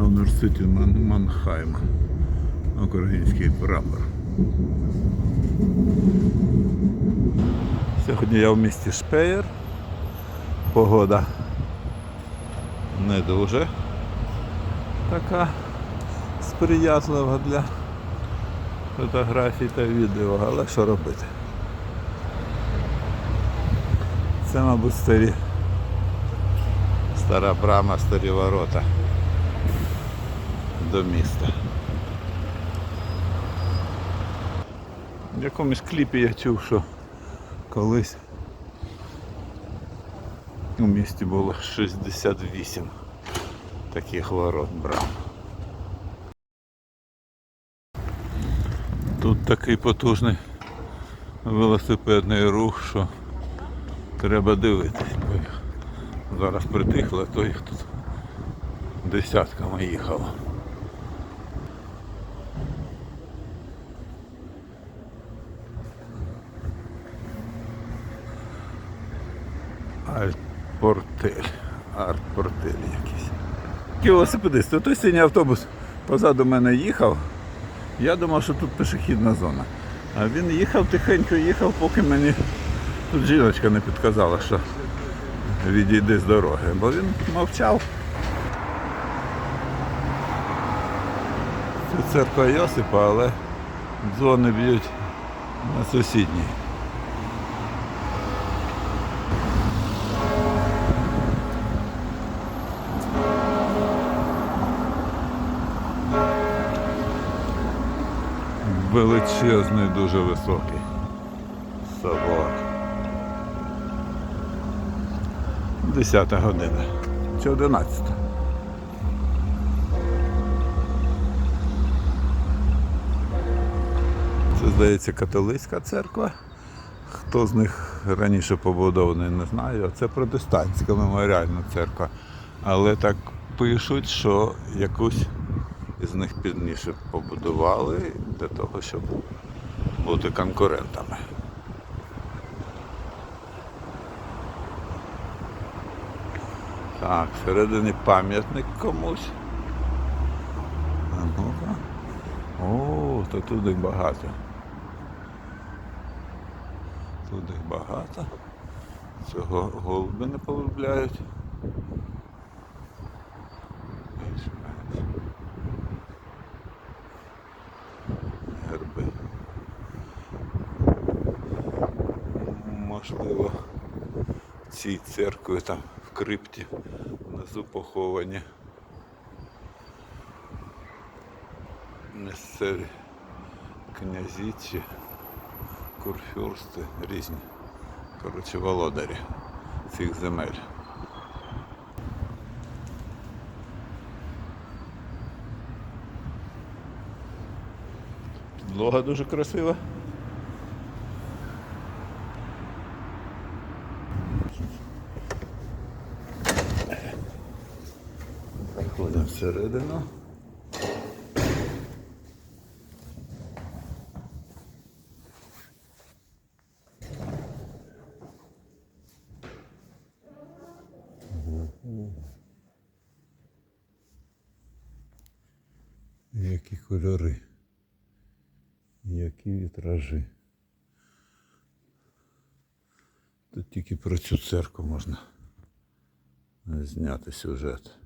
National University Ман- Манхайма. Український прапор. Сьогодні я в місті Шпеєр. Погода не дуже така сприятлива для фотографій та відео, але що робити? Це, мабуть, старі. Стара брама, старі ворота до міста. В якомусь кліпі я чув, що колись у місті було 68 таких ворот брам. Тут такий потужний велосипедний рух, що треба дивитись. Бо зараз притихло, то їх тут десятками їхало. Альтпортель. Артпортель якийсь. Який велосипедист, той синій автобус позаду мене їхав. Я думав, що тут пішохідна зона. А він їхав тихенько, їхав, поки мені тут жіночка не підказала, що відійди з дороги. Бо він мовчав. Це церква Йосипа, але дзвони б'ють на сусідній. Величезний, дуже високий собор. Десята година. Чи одинадцята? Це, здається, католицька церква. Хто з них раніше побудований, не знаю. Це протестантська меморіальна церква. Але так пишуть, що якусь із них пізніше побудували для того, щоб бути конкурентами. Так, всередині пам'ятник комусь. А ну-ка. О, то тут їх багато. Тут їх багато. Цього голуби не полюбляють. Церкві там в крипті внизу поховані місцеві князі чи курфюрсти різні. Коротше, володарі цих земель. Підлога дуже красива. Всередину. Які кольори, які вітражі. Тут тільки про цю церкву можна зняти сюжет.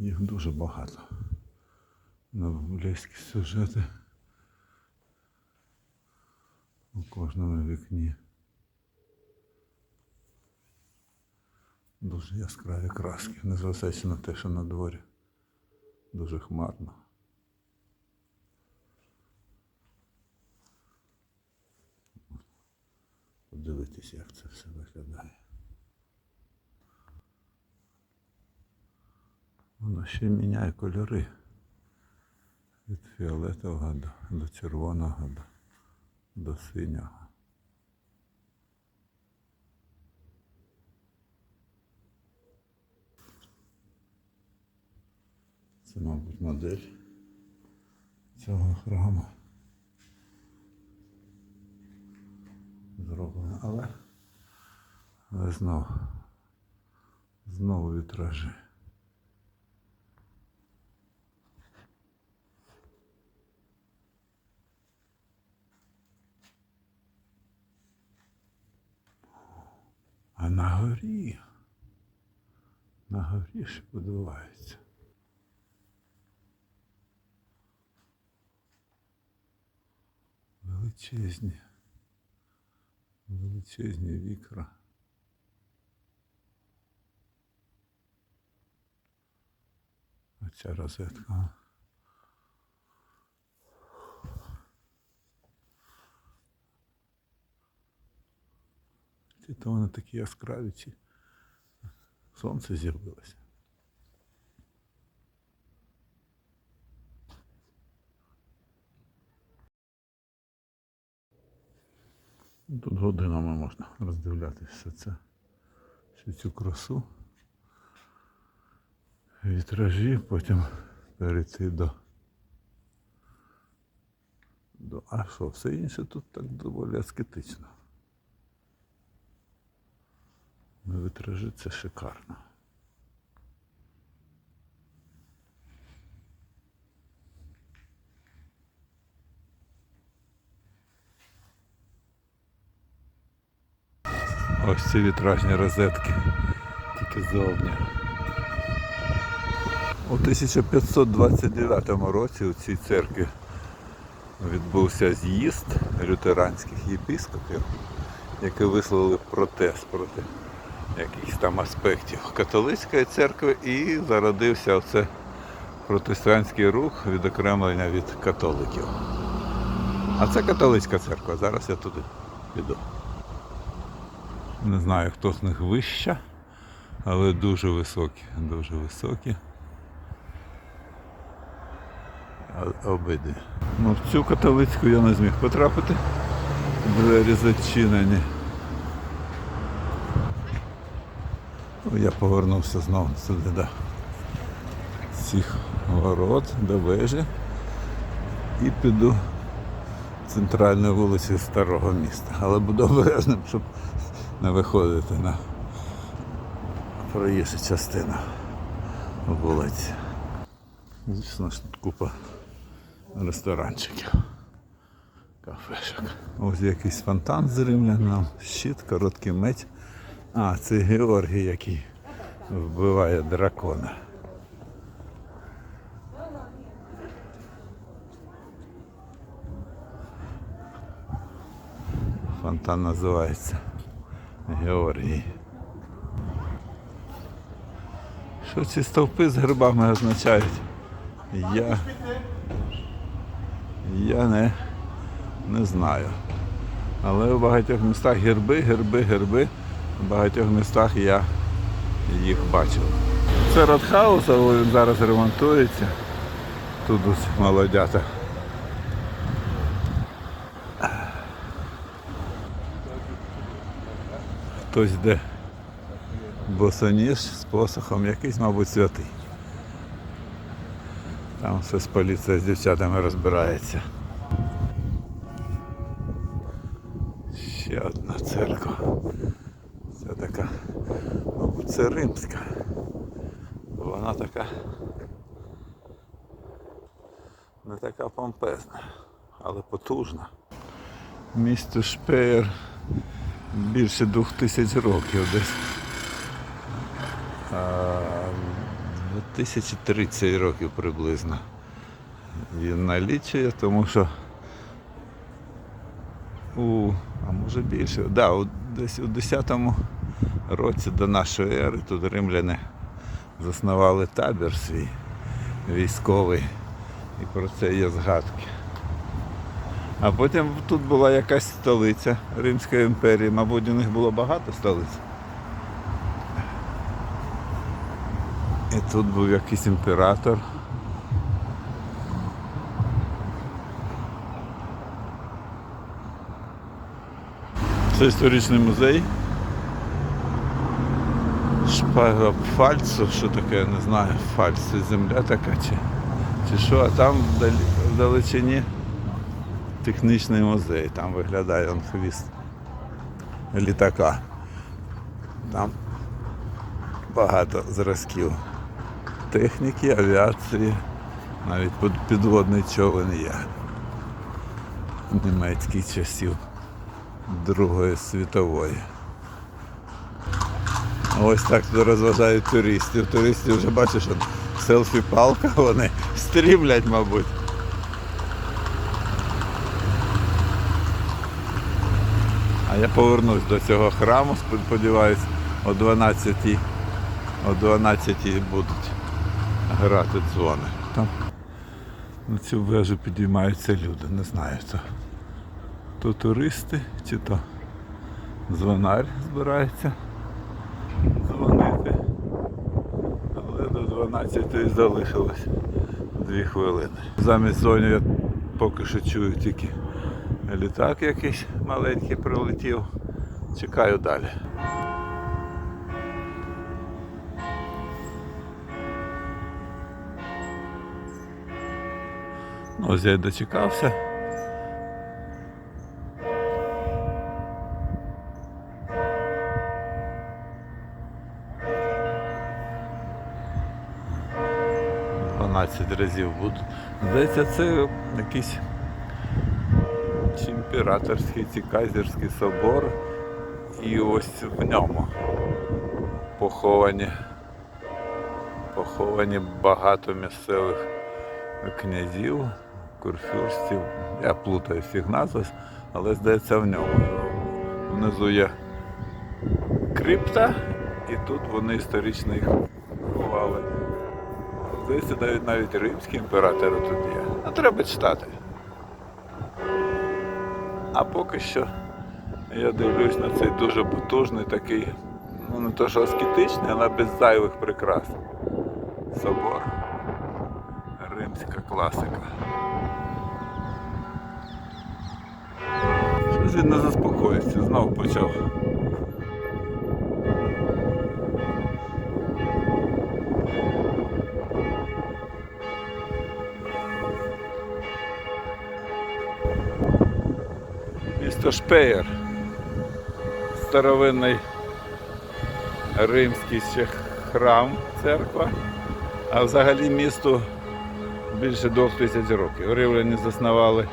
Їх дуже багато. На біблійські сюжети у кожному вікні. Дуже яскраві краски, незважаючи на те, що на дворі дуже хмарно. Подивитись, як це все виглядає. Воно ще міняє кольори від фіолетового до, до червоного до, до синього. Це, мабуть, модель цього храму. зроблено, але, але знову, знову вітражі. А на горі, на горі ще будувається. Величезні, величезні вікра. Оця розетка. Чи то вони такі яскраві, чи сонце з'явилося. Тут годинами можна роздивлятися все це, всю цю красу. Вітражі, потім перейти до. до. А що, все інше тут так доволі аскетично. Вітражі це шикарно. Ось ці вітражні розетки, тільки ззовні. У 1529 році у цій церкві відбувся з'їзд лютеранських єпіскопів, які висловили протест проти якихось там аспектів католицької церкви і зародився оце протестантський рух відокремлення від католиків. А це католицька церква. Зараз я туди піду. Не знаю, хто з них вища, але дуже високі, дуже високі. Обидві. Ну, в цю католицьку я не зміг потрапити. Двері зачинені. Ну, Я повернувся знову сюди до цих ворот, до вежі і піду центральною вулицею старого міста. Але буду обережним, щоб не виходити на проїжджу частину вулиці. Звісно тут купа ресторанчиків, кафешок. Ось якийсь фонтан з римляном, щит, короткий меч. А, це Георгій, який вбиває дракона. Фонтан називається Георгій. Що ці стовпи з грибами означають? Я, я не, не знаю. Але у багатьох містах герби, герби, герби. У багатьох містах я їх бачив. Це Ротхаус, але він зараз ремонтується. Тут ось молодята. Хтось йде босоніж з посохом, якийсь, мабуть, святий. Там все з поліція з дівчатами розбирається. Ще одна церква. Це римська. Вона така не така помпезна, але потужна. Місто Шпеєр більше двох тисяч років десь. А, 2030 років приблизно. Він налічує, тому що у, а може більше, да, у, десь у 10 році до нашої ери тут римляни заснували табір свій військовий. І про це є згадки. А потім тут була якась столиця Римської імперії. Мабуть, у них було багато столиць. І тут був якийсь імператор. Це історичний музей. Шпага Фальцу, що таке, я не знаю, Фальц, це земля така чи, чи що, а там вдалі, вдалечині технічний музей, там виглядає он хвіст літака. Там багато зразків техніки, авіації, навіть підводний човен є. Німецьких часів Другої світової. Ось так розважають туристів. Туристів вже бачиш, селфі-палка, вони стрімлять, мабуть. А я повернусь до цього храму, сподіваюсь, о 12 о 12 будуть грати дзвони. Там на цю вежу підіймаються люди, не знаю то. То туристи чи то дзвонар збирається дзвонити. Але до 12 залишилось 2 хвилини. Замість дзвонів я поки що чую тільки літак якийсь маленький прилетів. Чекаю далі. Ну, ось я дочекався. Дванадцять разів буду. Здається, це якийсь чи імператорський, чи кайзерський собор. І ось в ньому поховані, поховані багато місцевих князів, курфюрстів. Я плутаю всіх назв, але здається в ньому. Внизу є крипта, і тут вони історично їх. Здається, навіть навіть римські імператори тут є. А треба читати. А поки що я дивлюсь на цей дуже потужний такий, ну не то що аскетичний, але без зайвих прикрас. Собор. Римська класика. Щось він не заспокоїться, знову почав. Місто Шпеєр. Старовинний римський храм, церква, а взагалі місту більше двох тисяч років. Римляни заснували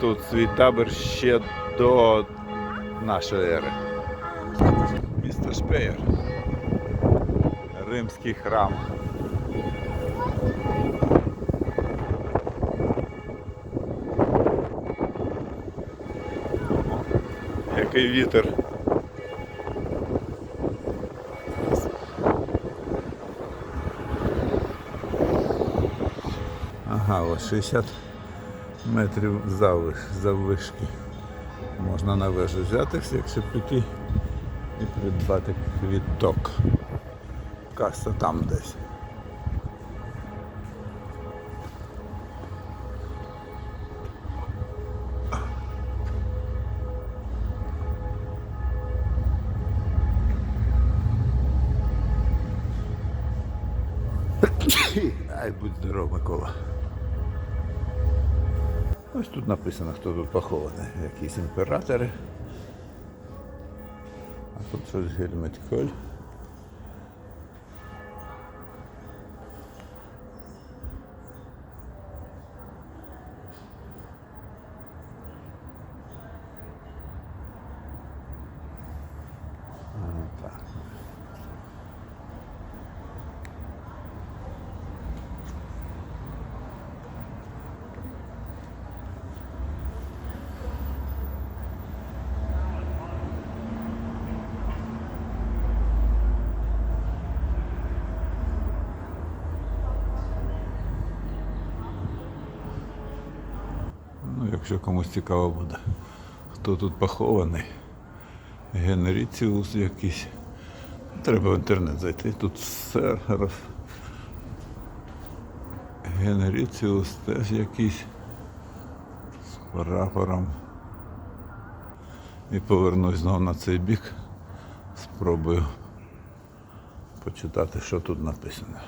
тут свій табір ще до нашої ери. Місто Шпеєр. Римський храм. Який вітер. Ага, ось 60 метрів завиш, заввишки. Можна на вежу взятися, якщо піти і придбати квіток. Каса там десь. Ай, будь здоров, Микола. Ось тут написано, хто тут похований. Якісь імператори. А тут щось Гельмет якщо комусь цікаво буде, хто тут похований. Генеріціус якийсь. Треба в інтернет зайти. Тут все роз... Генеріціус теж якийсь з прапором. І повернусь знову на цей бік. Спробую почитати, що тут написано.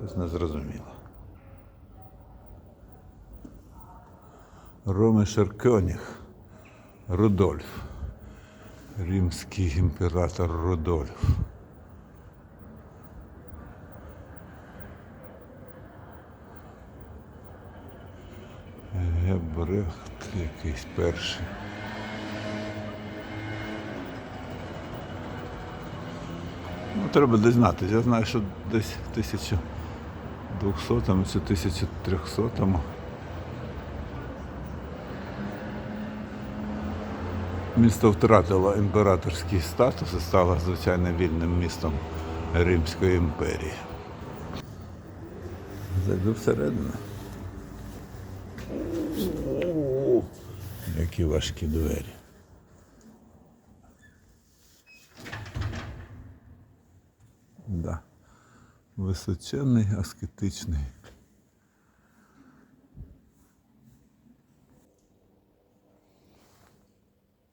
Щось. Щось незрозуміло. Ромешер Кьоніг Рудольф. Римський імператор Рудольф. Гебрехт якийсь перший. Ну, треба знати. Я знаю, що десь в 1200 чи 1300-му. місто втратило імператорський статус і стало звичайно вільним містом Римської імперії. Зайду всередину. Які важкі двері. Да. Височенний, аскетичний.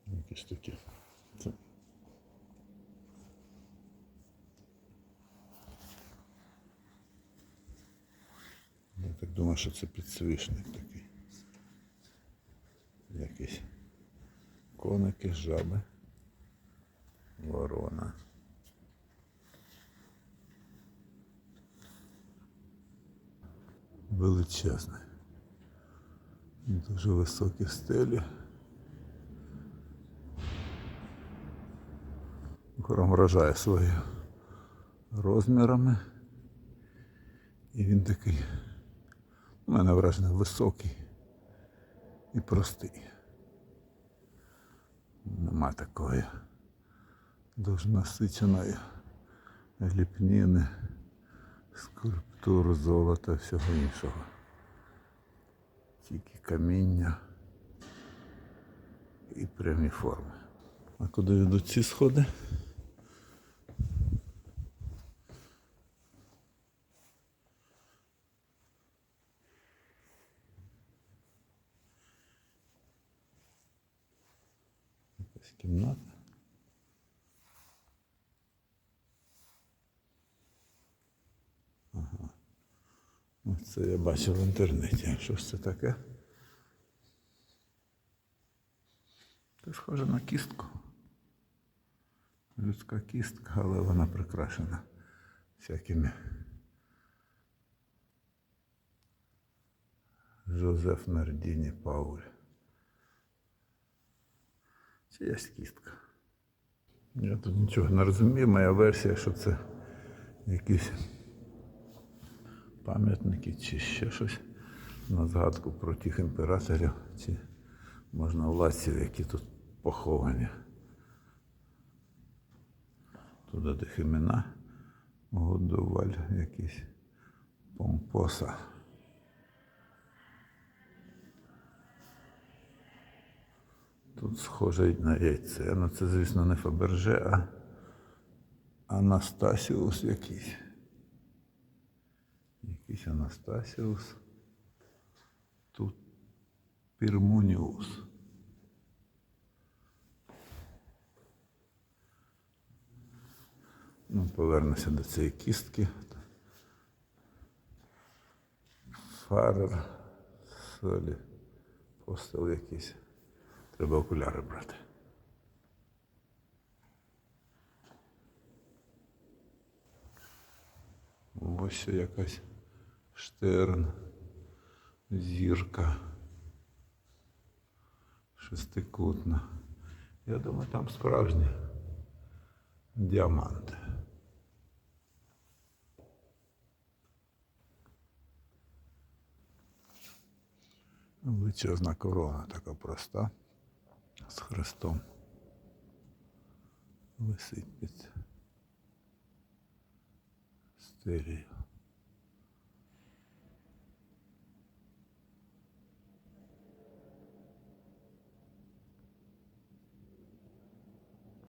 Якісь такі. Це. Я так думаю, що це підсвічник такий. Якісь коники, жаби, ворона. Величезне. Дуже високі стелі. Хором вражає своїми розмірами. І він такий, у мене вражений, високий і простий. Нема такої дуже насиченої ліпніни скульптур, золота, всього іншого. Тільки каміння і прямі форми. А куди ведуть ці сходи? Якась кімната. Це я бачив в інтернеті. Що ж це таке? Це схоже на кістку. Людська кістка, але вона прикрашена всякими. Жозеф Нардіні Пауль. Це є кістка. Я тут нічого не розумію. Моя версія, що це якісь пам'ятники чи ще щось на згадку про тих імператорів, чи можна владців, які тут поховані. Туди тих імена Годуваль якийсь помпоса. Тут схоже на яйце. Ну це, звісно, не Фаберже, а Анастасіус якийсь. Якийсь Анастасіус. Тут Пірмуніус. Ну, повернуся до цієї кістки. Фарер, солі, постел якийсь. Треба окуляри брати. Ось якась штерн, зірка. Шестикутна. Я думаю, там справжні діаманти. Величезна корона така проста з хрестом. Висить під стелею.